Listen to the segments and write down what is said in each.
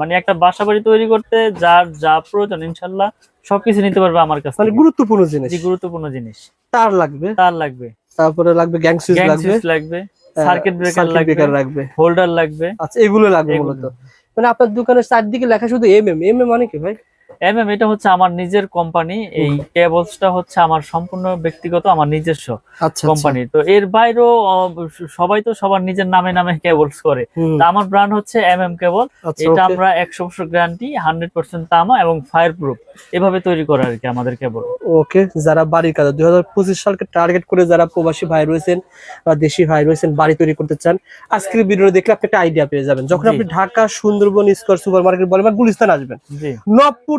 মানে একটা বাসা বাড়ি তৈরি করতে যার যা প্রয়োজন ইনশাল্লাহ সবকিছু নিতে পারবে আমার কাছে মানে গুরুত্বপূর্ণ জিনিস। গুরুত্বপূর্ণ জিনিস। তার লাগবে। তার লাগবে। তারপরে লাগবে গ্যাং সুইচ লাগবে। সুইচ লাগবে সার্কিট ব্রেকার লাগবে লাগবে। হোল্ডার লাগবে। আচ্ছা এগুলো লাগবে। মূলত। মানে আপনার দোকানের চারদিকে লেখা শুধু এম এম এম এম মানে কি ভাই? এমএম এটা হচ্ছে আমার নিজের কোম্পানি এই কেবলসটা হচ্ছে আমার সম্পূর্ণ ব্যক্তিগত আমার নিজস্ব আচ্ছা কোম্পানি তো এর বাইরেও সবাই তো সবার নিজের নামে নামে কেবলস করে। আমার ব্র্যান্ড হচ্ছে এমএম কেবল আচ্ছা এটা আমরা একশো বছর গ্যারান্টি হান্ড্রেড পার্সেন্ট তামা এবং ফায়ার প্রুফ এভাবে তৈরি করা আর কি আমাদের কেবল ওকে যারা বাড়ির কাজ দুই হাজার পঁচিশ সালকে টার্গেট করে যারা প্রবাসী ভাই রয়েছেন বা দেশি ভাই রয়েছেন বাড়ি তৈরি করতে চান আজকের ভিডিও দেখলে আপনি একটা আইডিয়া পেয়ে যাবেন। যখন আপনি Dhaka Sundarban square super market বলেন বা গুলিস্তান আসবেন জি। নবপুর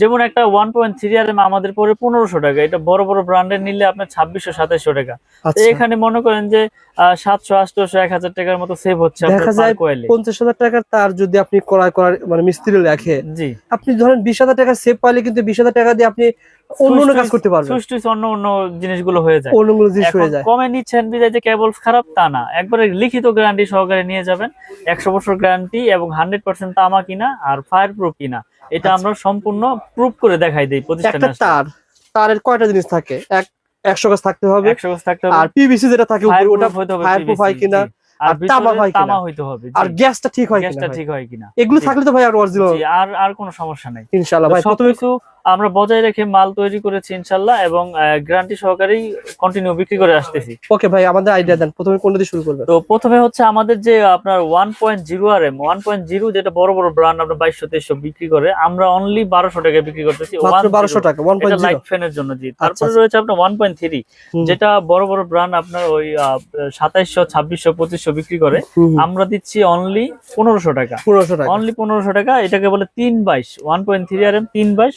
যেমন একটা one point three R M আমাদের পরে পনেরোশো টাকা। এটা বড় বড় ব্র্যান্ডের নিলে আপনার ছাব্বিশশো সাতাইশশো টাকা। তো আচ্ছা। এখানে মনে করেন যে সাতশো আটশো এক হাজার টাকার মতো সেভ হচ্ছে দেখা যায়। পঞ্চাশ হাজার টাকার তার যদি আপনি ক্রয় করার মানে মিস্ত্রি রাখে জি। আপনি ধরেন বিশ হাজার টাকা সেভ পাইলে কিন্তু বিশ হাজার টাকা দিয়ে আপনি অন্য কাজ করতে সুইচ অন্য অন্য জিনিসগুলো হয়ে যায়। অন্য অন্য জিনিস হয়ে যায়। কমে নিচ্ছেন বিদায় যে কেবলস খারাপ তা না। একবারে লিখিত গ্যারান্টি সহকারে নিয়ে যাবেন। একশো বছর গ্যারান্টি এবং হান্ড্রেড পার্সেন্ট তামা কিনা আর ফায়ার প্রুফ কিনা এটা আচ্ছা। আমরা সম্পূর্ণ প্রুফ করে দেখাই দিই প্রতিষ্ঠানে তার। তারের কয়টা জিনিস থাকে? এক একশো গাছ থাকতে হবে। একশো গজ থাকতে আর হবে পিভিসি যেটা থাকে উপরে ফায়ার ওটা প্রুফ হয় কিনা, আর আর তামা হয় তামা হইতে হবে আর গ্যাসটা ঠিক হয় গ্যাসটা ঠিক হয় কিনা। এগুলো থাকলে তো ভাই আর অরিজিনাল আর আর কোনো সমস্যা নাই। ইনশাআল্লাহ ভাই প্রথমে সবকিছু আমরা বজায় রেখে মাল তৈরি করেছি ইনশাল্লাহ এবং গ্যারান্টি সহকারেই কন্টিনিউ বিক্রি করে আসতেছি। ওকে ভাই আমাদের আইডিয়া দেন। প্রথমে কোনটা দিয়ে শুরু করবেন? তো প্রথমে হচ্ছে আমাদের যে আপনার one point zero R M one point zero যেটা বড় বড় ব্র্যান্ড আপনার বাইশশো তেইশশো বিক্রি করে আমরা অনলি বারোশো টাকা বিক্রি করতেছি। মাত্র 1.0 বারোশো টাকা ওয়ান পয়েন্ট লাইট ফ্যানের জন্য জি আচ্ছা, তারপরে আচ্ছা। রয়েছে আপনার ওয়ান পয়েন্ট থ্রি যেটা বড় বড় ব্র্যান্ড আপনার ওই সাতাইশশো ছাব্বিশশো পঁচিশশো বিক্রি করে। আমরা দিচ্ছি অনলি পনেরোশো টাকা। পনেরোশো টাকা। অনলি পনেরোশো টাকা এটাকে বলে তিন বাইশ one point three R M তিন বাইশ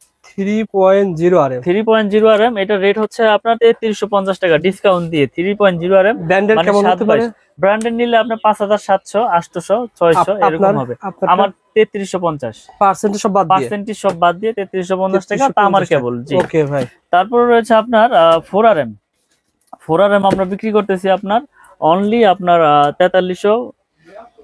three point zero R M three point zero R M এটা রেট হচ্ছে আপনার তেত্রিশশো পঞ্চাশ টাকা ডিসকাউন্ট দিয়ে three point zero R M ব্র্যান্ডের কেমন হতে পারে? ব্র্যান্ডের নিলে আপনার পাঁচ হাজার সাতশো আটশোশো ছয়শো এরকম হবে। আমার তেত্রিশশো পঞ্চাশ। পার্সেন্টেজ সব বাদ পার্সেন্টেজ সব বাদ দিয়ে তেত্রিশশো পঞ্চাশ টাকা তা আমার কেবল জি। ওকে ভাই। তারপরে রয়েছে আপনার four R M four R M আমরা বিক্রি করতেছি আপনার অনলি আপনার তেতাল্লিশশো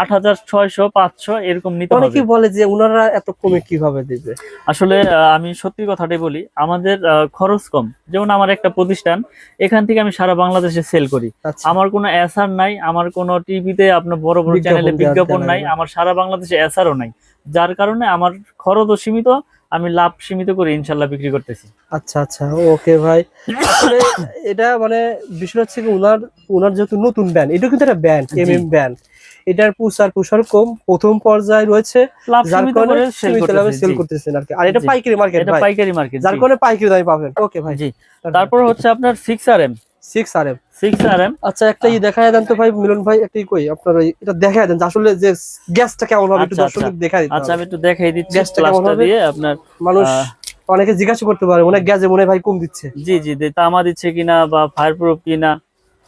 আট হাজার ছয়শো পাঁচশো এরকম নিতে অনেকেই বলে যে ওনারা এত কমে কীভাবে দিবে? আসলে আমি সত্যি কথাটাই বলি আমাদের খরচ কম। যেমন আমার একটা প্রতিষ্ঠান এখান থেকে আমি সারা বাংলাদেশে সেল করি। আচ্ছা। আমার কোনো এসআর নাই আমার কোনো টিভিতে আপনার বড় বড় চ্যানেলে বিজ্ঞাপন নাই আমার সারা বাংলাদেশে এসআরও নাই। যার কারণে আমার খরচও সীমিত আমি লাভ সীমিত করে ইনশাল্লাহ বিক্রি করতেছি। আচ্ছা আচ্ছা ওকে ভাই। আসলে এটা মানে বিষয় হচ্ছে কি উনার উনার যেহেতু নতুন ব্যান্ড এটা কিন্তু একটা ব্যান্ড। এম এম ব্যান্ড এটার প্রচার প্রসার কম প্রথম পর্যায়ে রয়েছে যার কারণে সীমিত লাভে সেল করতেছেন আর কি। আর এটা পাইকারি মার্কেট এটা পাইকারি মার্কেট যার কারণে পাইকারি দামে পাবেন। ওকে ভাই। জি। তারপর হচ্ছে আপনার six R M six R M six R M আচ্ছা একটা ই দেখায় দেন তো ভাই মিলন ভাই একটা কই? আপনার ওই এটা দেখায় দেন যে আসলে যে গ্যাসটা কেমন হবে একটু আচ্ছা, দর্শকদের দেখাই দিতে আচ্ছা আমি একটু দেখাই দিচ্ছি গ্যাসটা কেমন হবে? আপনার মানুষ অনেকে জিজ্ঞাসা করতে পারে মনে হয় গ্যাসে মনে হয় ভাই কম দিচ্ছে। জি জি তামা দিচ্ছে কিনা বা ফায়ার প্রুফ কিনা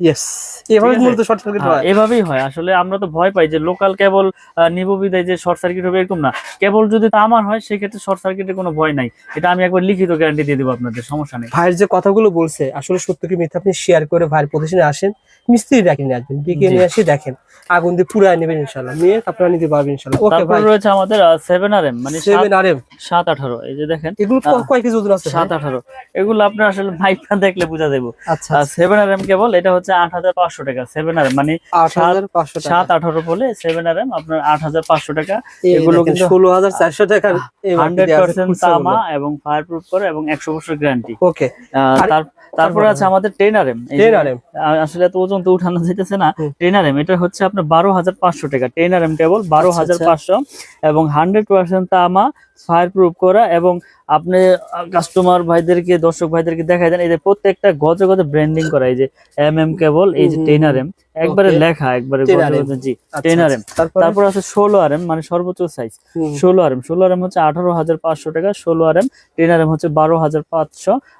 ইয়েস এভাবে মূলত শর্ট সার্কিট হ্যাঁ, হয়। এভাবেই হয়। আসলে আমরা তো ভয় পাই যে লোকাল কেবল নিব বিদায় যে শর্ট সার্কিট হবে এরকম না। কেবল যদি তামার হয় সেক্ষেত্রে শর্ট সার্কিটের কোনো ভয় নাই। এটা আমি একবার লিখিত গ্যারান্টি দিয়ে দেবো আপনাদের সমস্যা নেই। ভাইয়ের যে কথাগুলো বলছে আসলে সত্য কি মিথ্যা আপনি শেয়ার করে ভাইয়ের প্রতিষ্ঠানে আসেন মিস্ত্রি ডাকি নিয়ে আসবেন ডেকে নিয়ে দেখেন। আগুন দিয়ে পুরাই নেবেন ইনশাল্লাহ। নিয়ে আপনারা নিতে পারবেন ইনশাল্লাহ। ওকে তারপর ভাই। রয়েছে আমাদের সেভেন আর এম মানে সেভেন আর এম সাত আঠারো এই যে দেখেন। এগুলো কয় কেজি ওজন আছে সাত আঠারো। এগুলো আপনার আসলে মাইকটা দেখলে বোঝা দেবো আচ্ছা সেভেন আর এম কেবল এটা হচ্ছে আট হাজার পাঁচশো টাকা। সেভেন আর এম মানে আট হাজার পাঁচশো সাত আঠারো বলে সেভেন আর এম আপনার আট হাজার পাঁচশো টাকা। এগুলো কিন্তু কিন্তু- ষোলো হাজার চারশো টাকার হান্ড্রেড পার্সেন্ট তামা এবং ফায়ার প্রুফ করে এবং একশো বছর গ্যারান্টি ওকে। আর- তারপরে আছে আমাদের ten R M ten M আসলে এত ওজন তো উঠানো যাইতেছে না। হুম। টেন এম এটা হচ্ছে আপনার বারো হাজার পাঁচশো টাকা। টেন আর এম কেবল বারো হাজার। পাঁচশো। এবং হান্ড্রেড পার্সেন্ট তামা ফায়ার প্রুফ করা এবং আপনি কাস্টমার ভাইদেরকে দর্শক ভাইদেরকে দেখাই দেন। এই যে প্রত্যেকটা গজে গজে ব্র্যান্ডিং করা এই যে এম এম কেবল এই যে টেন আর এম একবারে লেখা একবারে 10 গজে RM গজে জি 10 RM তারপর? তারপর আছে ষোলো আর এম মানে সর্বোচ্চ সাইজ ষোলো আর এম ষোলো আর এম হচ্ছে আঠারো হাজার পাঁচশো টাকা ষোলো R M ten R M হচ্ছে বারো হাজার পাঁচশো।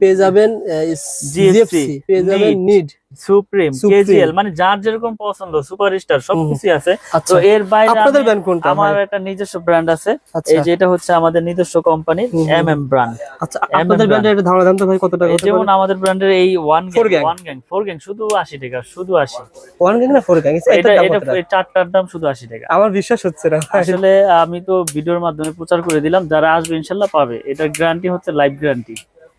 পেয়ে যাবেন জিএফসি পেয়ে যাবেন নিড সুপ্রিম কেজিএল মানে যার যেরকম পছন্দ সুপারস্টার সবকিছু আছে। তো আচ্ছা। এর বাইরে আপনাদের আমি- কোনটা আমার একটা নিজস্ব ব্র্যান্ড আছে। আচ্ছা। এই যেটা হচ্ছে আমাদের নিজস্ব কোম্পানির হুম হুম। এম এম ব্র্যান্ড আচ্ছা আপনাদের ব্যান্ডের একটা ধারণা দেন তো ভাই কত টাকা যেমন আমাদের ব্র্যান্ডের এই one gang one gang four gang শুধু আশি টাকা শুধু আশি। ওয়ান গ্যাং না ফোর গ্যাং এটা এটা চারটার দাম শুধু আশি টাকা। আমার বিশ্বাস হচ্ছে না আসলে আমি তো ভিডিওর মাধ্যমে প্রচার করে দিলাম যারা আসবে ইনশাল্লাহ পাবে। এটা গ্যারান্টি হচ্ছে লাইফ গ্যারান্টি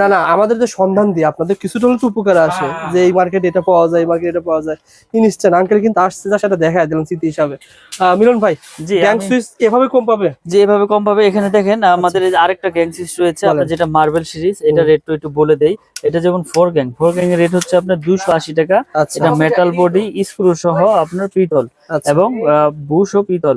না না আমাদের যে সন্ধান দিয়ে আপনাদের কিছুটা হলে উপকার আসে হ্যাঁ। যে এই মার্কেট এটা পাওয়া যায় এই মার্কেট এটা পাওয়া যায়। ইনস্ট্যান্ট আঙ্কেল কিন্তু আসছে যা সেটা দেখা দিলাম স্মৃতি হিসাবে। আহ, মিলন ভাই জি গ্যাং সুইচ এভাবে কম পাবে? যে এভাবে কম পাবে। এখানে দেখেন আমাদের আরেকটা গ্যাং সিরিজ রয়েছে। আপনার যেটা মার্বেল সিরিজ এটা হুম। রেট তো একটু বলে দেই। এটা যেমন ফোর গ্যাং ফোর গ্যাং এর রেট হচ্ছে আপনার দুশো আশি টাকা। আচ্ছা। এটা মেটাল বডি স্ক্রু সহ আপনার পিতল আচ্ছা। এবং বুশ ও পিতল।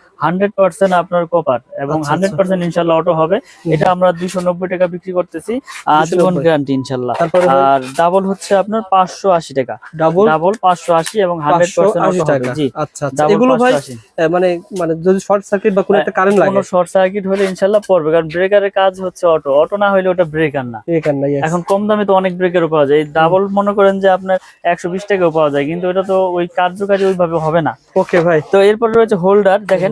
হান্ড্রেড পার্সেন্ট আপনার কপার এবং আচ্ছা, হান্ড্রেড পার্সেন্ট ইনশাল্লাহ অটো হবে। এটা আমরা দুইশো নব্বই টাকা বিক্রি করতেছি আজীবন 290 গ্যারান্টি ইনশাল্লাহ। আর ডাবল হচ্ছে আপনার পাঁচশো আশি টাকা। ডাবল ডাবল পাঁচশো আশি এবং হান্ড্রেড পার্সেন্ট টাকা। জি আচ্ছা আচ্ছা। এগুলো ভাই আহ, মানে মানে যদি শর্ট সার্কিট বা কোনো একটা কারেন্ট লাগে? কোনো শর্ট সার্কিট হলে ইনশাল্লাহ পড়বে কারণ ব্রেকারের কাজ হচ্ছে অটো অটো না হলে ওটা ব্রেকার না। এখান কম দামে তো অনেক ব্রেকারও পাওয়া যায়। ডাবল মনে করেন যে আপনার একশো বিশ টাকাও পাওয়া যায় কিন্তু এটা তো ওই কার্যকারী ওইভাবে হবে না। ওকে ভাই। তো এরপর রয়েছে হোল্ডার দেখেন